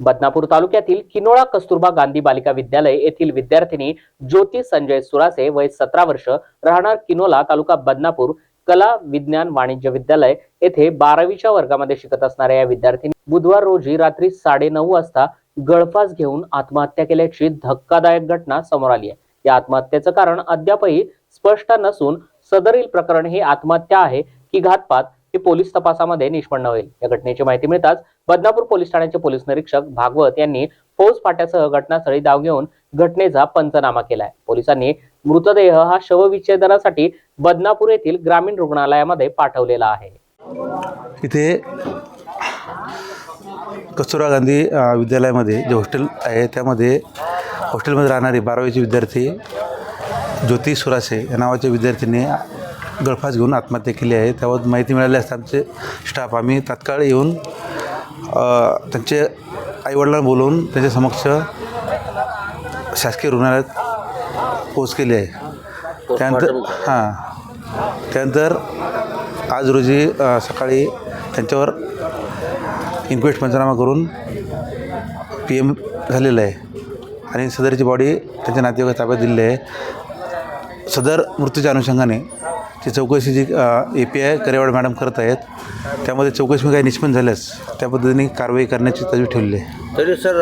बदनापूर तालुक्यातील किनोळा कस्तुरबा गांधी बालिका विद्यालय येथील विद्यार्थिनी ज्योती संजय सुरासे वय सतरा वर्ष राहणार किनोला तालुका बदनापूर कला विज्ञान वाणिज्य विद्यालय येथे बारावीच्या वर्गामध्ये शिकत असणाऱ्या या विद्यार्थिनी बुधवार रोजी रात्री साडेनऊ वाजता गळफास घेऊन आत्महत्या केल्याची धक्कादायक घटना समोर आली आहे. या आत्महत्येचं कारण अद्यापही स्पष्ट नसून सदरील प्रकरण हे आत्महत्या आहे की घातपात हे पोलीस तपासामध्ये निष्पन्न होईल. या घटनेची माहिती मिळताच बदनापूर पोलीस ठाण्याचे पोलीस निरीक्षक भागवत यांनी फौज फाट्यासह घटनास्थळी धाव घेऊन घटनेचा पंचनामा केलाय. पोलिसांनी मृतदेह हा शवविच्छेदनासाठी बदनापूर येथील ग्रामीण रुग्णालयामध्ये पाठवलेला आहे. इथे कस्तुरा गांधी विद्यालयामध्ये जे हॉस्टेल आहे त्यामध्ये हॉस्टेलमध्ये राहणारे बारावीचे विद्यार्थी ज्योती सुरासे या नावाच्या विद्यार्थीने गळफास घेऊन आत्महत्या केली आहे. त्यावर माहिती मिळाली असता आमचे स्टाफ आम्ही तात्काळ येऊन त्यांचे आईवडिलांना बोलवून त्यांच्या समक्ष शासकीय रुग्णालयात पोच केली आहे. त्यानंतर हां. त्यानंतर आज रोजी सकाळी त्यांच्यावर इन्क्वेस्ट पंचनामा करून पी एम झालेलं आहे. आणि सदरची बॉडी त्यांच्या नातेवाईक ताब्यात दिलेली आहे. सदर मृत्यूच्या अनुषंगाने ती चौकशी जी A P I Karewad madam करत आहेत त्यामध्ये चौकशी काही निष्पन्न झाल्यास त्या पद्धतीने कारवाई करण्याची तजवीज ठेवली आहे. तरी सर